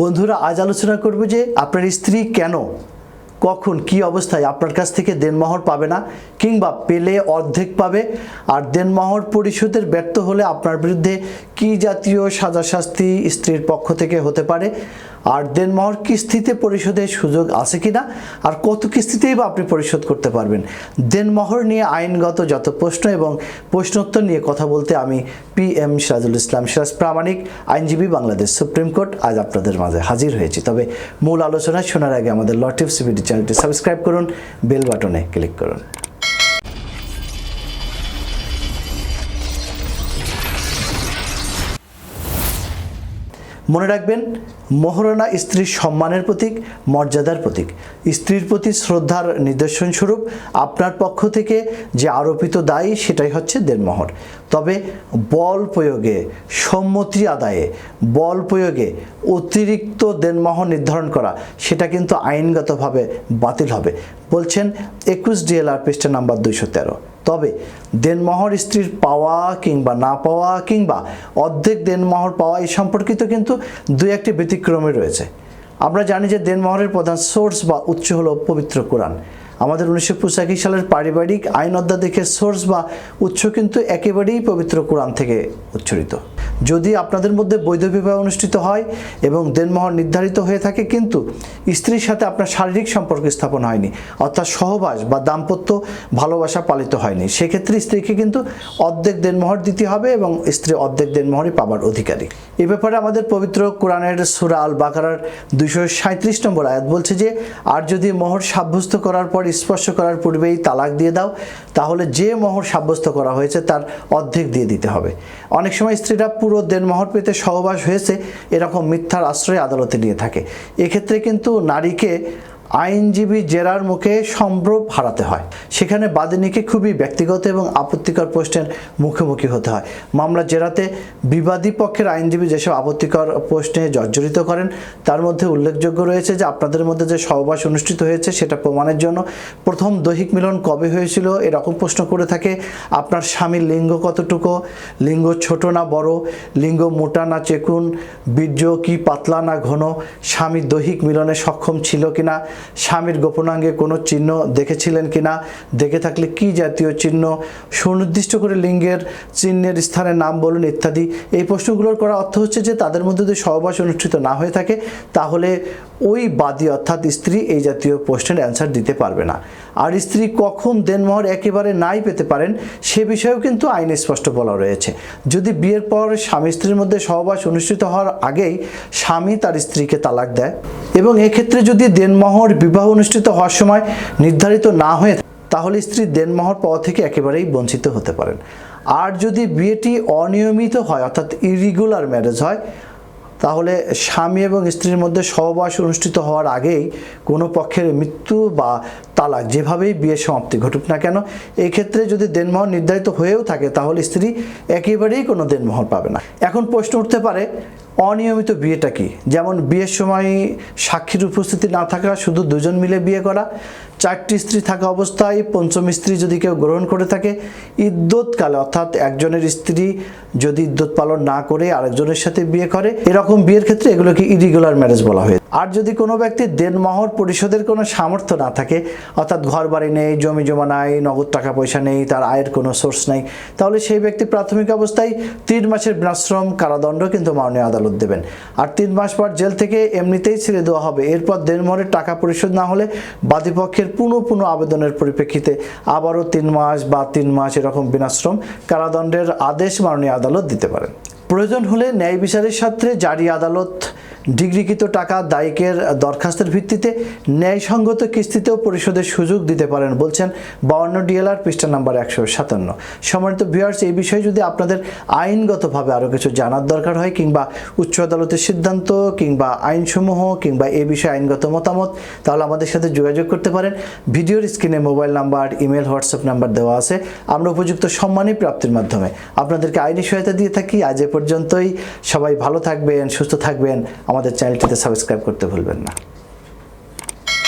বন্ধুরা, আজ আলোচনা করব যে আপনার স্ত্রী কেন, কখন, কি অবস্থায় আপনার কাছ থেকে দেনমহর পাবে না কিংবা পেলে অর্ধেক পাবে আর দেনমোহর পরিশোধের ব্যর্থ হলে আপনার বিরুদ্ধে কি জাতীয় সাজা শাস্তি স্ত্রীর পক্ষ থেকে হতে পারে? আর দেনমোহর কিস্তিতে পরিশোধের সুযোগ আছে কিনা? আর কত কিস্তিতেই বা আপনি পরিশোধ করতে পারবেন? দেনমোহর নিয়ে আইনগত যত প্রশ্ন এবং প্রশ্নোত্তর নিয়ে কথা বলতে আমি পি এম সিরাজুল ইসলাম সিরাজ প্রামাণিক, আইনজীবী বাংলাদেশ সুপ্রিম কোর্ট আজ আপনাদের মাঝে হাজির হয়েছি। তবে মূল আলোচনা শোনার আগে আমাদের লটিভ সিবিডি চ্যানেলটি সাবস্ক্রাইব করুন, বেল বাটনে ক্লিক করুন। মনে রাখবেন মহারণা স্ত্রীর সম্মানের প্রতীক, মর্যাদার প্রতীক। স্ত্রীর প্রতি শ্রদ্ধার নিদর্শন স্বরূপ আপনার পক্ষ থেকে যে আরোপিত দায়ী, সেটাই হচ্ছে দেনমোহর তবে বল প্রয়োগে, সম্মতি আদায়ে, বল প্রয়োগে অতিরিক্ত দেনমোহর নির্ধারণ করা, সেটা কিন্তু আইনগতভাবে বাতিল হবে। বলছেন একুশ ডিএলআর পৃষ্ঠা নাম্বার দুইশো তেরো। তবে দেনমোহর স্ত্রীর পাওয়া কিংবা না পাওয়া কিংবা অর্ধেক দেনমোহর পাওয়া এই সম্পর্কিত কিন্তু দুই একটি ব্যতিক্রমে রয়েছে। আমরা জানি যে দেনমোহরের প্রধান সোর্স বা উৎস হল পবিত্র কোরআন। আমাদের উনিশশো পঁচাশি সালের পারিবারিক আইন অধ্যাদেশের সোর্স বা উৎস কিন্তু একেবারেই পবিত্র কোরআন থেকে উচ্চারিত। যদি আপনাদের মধ্যে বৈধ বিবাহ অনুষ্ঠিত হয় এবং দেনমোহর নির্ধারিত হয়ে থাকে, কিন্তু স্ত্রীর সাথে আপনার শারীরিক সম্পর্ক স্থাপন হয়নি, অর্থাৎ সহবাস বা দাম্পত্য ভালোবাসা পালিত হয়নি, সেক্ষেত্রে স্ত্রীকে কিন্তু অর্ধেক দেনমোহর দিতে হবে এবং স্ত্রী অর্ধেক দেনমোহরই পাবার অধিকারী। এ ব্যাপারে আমাদের পবিত্র কোরআনের সুরা আল বাকারার দুইশো সাঁত্রিশ নম্বর আয়াত বলছে যে, আর যদি মোহর সাব্যস্ত করার পর স্পর্শ করার পূর্বেই তালাক দিয়ে দাও, তাহলে যে মোহর সাব্যস্ত করা হয়েছে তার অর্ধেক দিয়ে দিতে হবে। অনেক সময় স্ত্রীরা পুরো দেনমোহর পেতে সহবাস হয়েছে এরকম মিথ্যার আশ্রয় আদালতে নিয়ে থাকে। এক্ষেত্রে কিন্তু নারীকে আইনজীবী জেরার মুখে সম্ভ্রম হারাতে হয়। সেখানে বাদিনীকে খুবই ব্যক্তিগত এবং আপত্তিকর প্রশ্নের মুখোমুখি হতে হয়। মামলা জেরাতে বিবাদী পক্ষের আইনজীবী যেসব আপত্তিকর প্রশ্নে জর্জরিত করেন, তার মধ্যে উল্লেখযোগ্য রয়েছে যে, আপনাদের মধ্যে যে সহবাস অনুষ্ঠিত হয়েছে, সেটা প্রমাণের জন্য প্রথম দৈহিক মিলন কবে হয়েছিল, এরকম প্রশ্ন করে থাকে। আপনার স্বামীর লিঙ্গ কতটুকু? লিঙ্গ ছোট না বড়? লিঙ্গ মোটা না চেকুন? বীর্য কি পাতলা না ঘন? স্বামী দৈহিক মিলনে সক্ষম ছিল কিনা? স্বামীর গোপনাঙ্গে কোনো চিহ্ন দেখেছিলেন কিনা? দেখে থাকলে কি জাতীয় চিহ্ন? সুনির্দিষ্ট করে লিঙ্গের চিহ্নের স্থানের নাম বলুন ইত্যাদি। এই প্রশ্নগুলোর করা অর্থ হচ্ছে যে তাদের মধ্যে যদি সহবাস অনুষ্ঠিত না হয়ে থাকে, তাহলে ওই বাদী অর্থাৎ স্ত্রী এই জাতীয় প্রশ্নের অ্যান্সার দিতে পারবে না। আর স্ত্রী কখন দেনমোহর একেবারে নাই পেতে পারেন, সে বিষয়েও কিন্তু আইনে স্পষ্ট বলা রয়েছে। যদি বিয়ের পর স্বামী স্ত্রীর মধ্যে সহবাস অনুষ্ঠিত হওয়ার আগেই স্বামী তার স্ত্রীকে তালাক দেয় এবং এক্ষেত্রে যদি দেনমোহর বিবাহ অনুষ্ঠিত হওয়ার সময় নির্ধারিত না হয়ে তাহলে স্ত্রী দেনমোহর পাওয়া থেকে একেবারেই বঞ্চিত হতে পারেন। আর যদি বিয়েটি অনিয়মিত হয়, অর্থাৎ ইরিগুলার ম্যারেজ হয়, তাহলে স্বামী এবং স্ত্রীর মধ্যে সহবাস অনুষ্ঠিত হওয়ার আগেই কোনো পক্ষের মৃত্যু বা তালাক, যেভাবেই বিয়ের সমাপ্তি ঘটুক না কেন এই ক্ষেত্রে যদি দেনমোহর নির্ধারিত হয়েও থাকে, তাহলে স্ত্রী একেবারেই কোনো দেনমোহর পাবে না। এখন প্রশ্ন উঠতে পারে, অনিয়মিত বিয়েটা কি? যেমন বিয়ের সময় সাক্ষীর উপস্থিতি না থাকা, শুধু দুজন মিলে বিয়ে করা, চারটি স্ত্রী থাকা অবস্থায় পঞ্চম স্ত্রী যদি কেউ গ্রহণ করে থাকে, ইদ্যৎকালে, অর্থাৎ একজনের স্ত্রী যদি ইদ্যৎ পালন না করে আরেকজনের সাথে বিয়ে করে, এরকম বিয়ের ক্ষেত্রে এগুলোকে ইরিগুলার ম্যারেজ বলা হয় আর যদি কোনো ব্যক্তি দেনমোহর পরিশোধের কোনো সামর্থ্য না থাকে, অর্থাৎ ঘর বাড়ি নেই, জমি জমা নাই, নগদ টাকা পয়সা নেই, তার আয়ের কোনো সোর্স নেই, তাহলে সেই ব্যক্তি প্রাথমিক অবস্থায় তিন মাসের বিনাশ্রম কারাদণ্ড কিন্তু মাননীয় আদালত দেবেন। আর তিন মাস পর জেল থেকে এমনিতেই ছেড়ে দেওয়া হবে। এরপর দেনমোহরের টাকা পরিশোধ না হলে বাদীপক্ষের পুনঃ পুনঃ আবেদনের পরিপ্রেক্ষিতে আবারও তিন মাস বা তিন মাস এরকম বিনাশ্রম কারাদণ্ডের আদেশ মাননীয় আদালত দিতে পারেন। প্রয়োজন হলে ন্যায় বিচারের সাথে জারি আদালত ডিগ্রিকৃত টাকা দায়িকের দরখাস্তের ভিত্তিতে ন্যায়সঙ্গত কিস্তিতেও পরিশোধের সুযোগ দিতে পারেন বলছেন বাউন্ন ডিএলআর পৃষ্ঠা নাম্বার একশো সাতান্ন। সম্মানিত ভিউয়ার্স এই বিষয়ে যদি আপনাদের আইনগতভাবে আরও কিছু জানার দরকার হয় কিংবা উচ্চ আদালতের সিদ্ধান্ত কিংবা আইনসমূহ কিংবা এ বিষয়ে আইনগত মতামত, তাহলে আমাদের সাথে যোগাযোগ করতে পারেন। ভিডিওর স্ক্রিনে mobile number, email, WhatsApp number দেওয়া আছে। আমরা উপযুক্ত সম্মানী প্রাপ্তির মাধ্যমে আপনাদেরকে আইনি সহায়তা দিয়ে থাকি। আজ এ পর্যন্তই। সবাই ভালো থাকবেন, সুস্থ থাকবেন। আমাদের চ্যানেলটিতে সাবস্ক্রাইব করতে ভুলবেন না।